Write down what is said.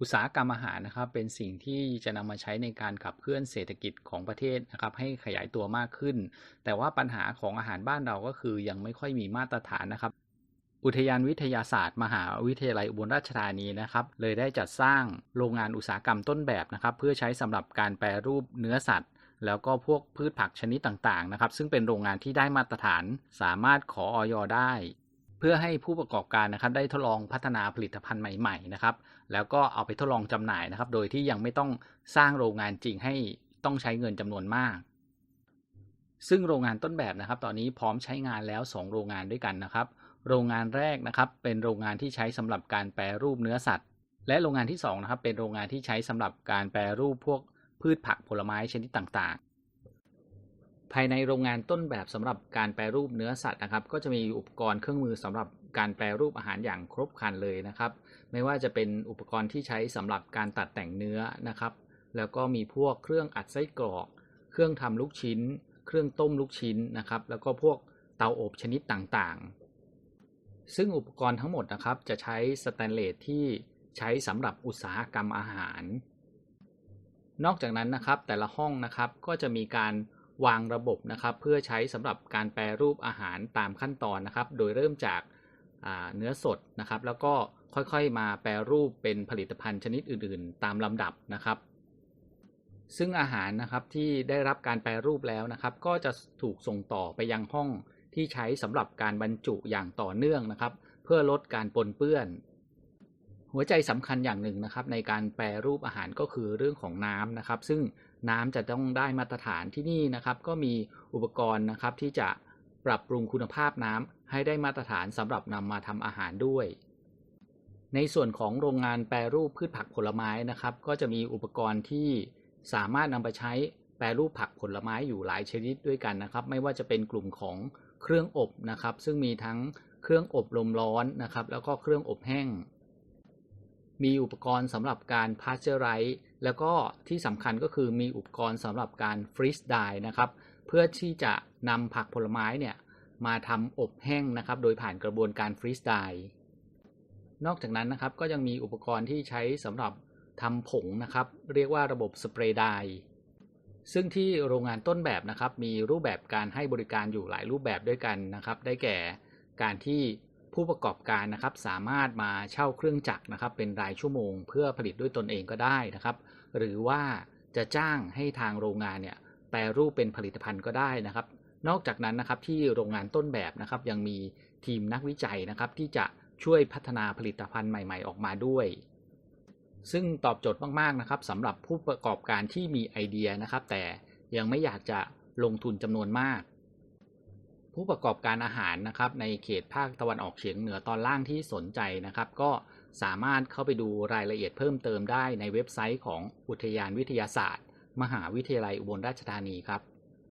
อุตสาหกรรมอาหารนะครับ เป็นสิ่งที่จะนำมาใช้ในการขับเคลื่อนเศรษฐกิจของประเทศนะครับ ให้ขยายตัวมากขึ้น แต่ว่าปัญหาของอาหารบ้านเราก็คือยังไม่ค่อยมีมาตรฐานนะครับ อุทยานวิทยาศาสตร์ มหาวิทยาลัยอุบลราชธานีนะครับ เลยได้จัดสร้างโรงงานอุตสาหกรรมต้นแบบนะครับ เพื่อใช้สำหรับการแปรรูปเนื้อสัตว์แล้วก็พวกพืชผักชนิดต่างๆนะครับ ซึ่งเป็นโรงงานที่ได้มาตรฐาน สามารถขอออยได้ เพื่อให้ผู้ประกอบการนะครับได้ทดลองพัฒนาผลิตภัณฑ์ใหม่ๆนะครับแล้วก็เอาไปทดลองจำหน่ายนะครับ โดยที่ยังไม่ต้องสร้างโรงงานจริงให้ต้องใช้เงินจำนวนมาก ซึ่งโรงงานต้นแบบนะครับ ตอนนี้พร้อมใช้งานแล้ว 2 โรงงานด้วยกันนะครับ โรงงานแรกนะครับ เป็นโรงงานที่ใช้สำหรับการแปรรูปเนื้อสัตว์ และโรงงานที่2นะครับเป็นโรงงานที่ใช้สำหรับการแปรรูปพวกพืชผักผลไม้ชนิดต่างๆ ภายในโรงงานต้นแบบสำหรับการแปรรูปเนื้อสัตว์นะครับ ก็จะมีอุปกรณ์เครื่องมือสำหรับการแปรรูปอาหารอย่างครบครันเลยนะครับ ไม่ว่าจะเป็นอุปกรณ์ที่ใช้สำหรับการตัดแต่งเนื้อนะครับ แล้วก็มีพวกเครื่องอัดไส้กรอก เครื่องทำลูกชิ้น เครื่องต้มลูกชิ้นนะครับ แล้วก็พวกเตาอบชนิดต่างๆ ซึ่งอุปกรณ์ทั้งหมดนะครับจะใช้สแตนเลสที่ใช้สำหรับอุตสาหกรรมอาหาร นอกจากนั้นนะครับแต่ละห้องนะครับก็จะมีการ วางระบบนะครับ เพื่อใช้สำหรับการแปรรูปอาหารตามขั้นตอนนะครับ โดยเริ่มจากเนื้อสดนะครับ แล้วก็ค่อยๆ มาแปรรูปเป็นผลิตภัณฑ์ชนิดอื่นๆ ตามลำดับนะครับ ซึ่งอาหารนะครับที่ได้รับการแปรรูปแล้วนะครับ ก็จะถูกส่งต่อไปยังห้องที่ใช้สำหรับการบรรจุอย่างต่อเนื่องนะครับ เพื่อลดการปนเปื้อน หัวใจสำคัญอย่างหนึ่งนะครับ ในการแปรรูปอาหารก็คือเรื่องของน้ำนะครับ ซึ่งน้ำจะต้องได้มาตรฐานที่นี่นะครับ ก็มีอุปกรณ์นะครับที่จะปรับปรุงคุณภาพน้ำให้ได้มาตรฐานสำหรับนำมาทำอาหารด้วย ในส่วนของโรงงานแปรรูปพืชผักผลไม้นะครับ ก็จะมีอุปกรณ์ที่สามารถนำไปใช้แปรรูปผักผลไม้อยู่หลายชนิดด้วยกันนะครับ ไม่ว่าจะเป็นกลุ่มของเครื่องอบนะครับ ซึ่งมีทั้งเครื่องอบลมร้อนนะครับ แล้วก็เครื่องอบแห้ง มีอุปกรณ์สำหรับการพาสเจอร์ไรส์แล้วก็ที่สำคัญก็คือมีอุปกรณ์สำหรับการฟรีสไดนะครับ เพื่อที่จะนำผักผลไม้เนี่ยมาทำอบแห้งนะครับ โดยผ่านกระบวนการฟรีสไดนอกจากนั้นนะครับก็ยังมีอุปกรณ์ที่ใช้สำหรับทำผงนะครับ เรียกว่าระบบสเปรย์ไดซึ่งที่โรงงานต้นแบบนะครับ มีรูปแบบการให้บริการอยู่หลายรูปแบบด้วยกันนะครับ ได้แก่การที่ ผู้ประกอบการนะครับสามารถมาเช่าเครื่องจักรนะครับ เป็นรายชั่วโมง เพื่อผลิตด้วยตนเองก็ได้นะครับ หรือว่าจะจ้างให้ทางโรงงานเนี่ยแปรรูปเป็นผลิตภัณฑ์ก็ได้นะครับ นอกจากนั้นนะครับที่โรงงานต้นแบบนะครับ ยังมีทีมนักวิจัยนะครับ ที่จะช่วยพัฒนาผลิตภัณฑ์ใหม่ๆ ออกมาด้วย ซึ่งตอบโจทย์มากๆนะครับสำหรับผู้ประกอบการที่มีไอเดียนะครับ แต่ยังไม่อยากจะลงทุนจำนวนมาก ผู้ประกอบการอาหารนะครับ ในเขตภาคตะวันออกเฉียงเหนือตอนล่างที่สนใจนะครับ ก็สามารถเข้าไปดูรายละเอียดเพิ่มเติมได้ในเว็บไซต์ของอุทยานวิทยาศาสตร์ มหาวิทยาลัยอุบลราชธานีครับ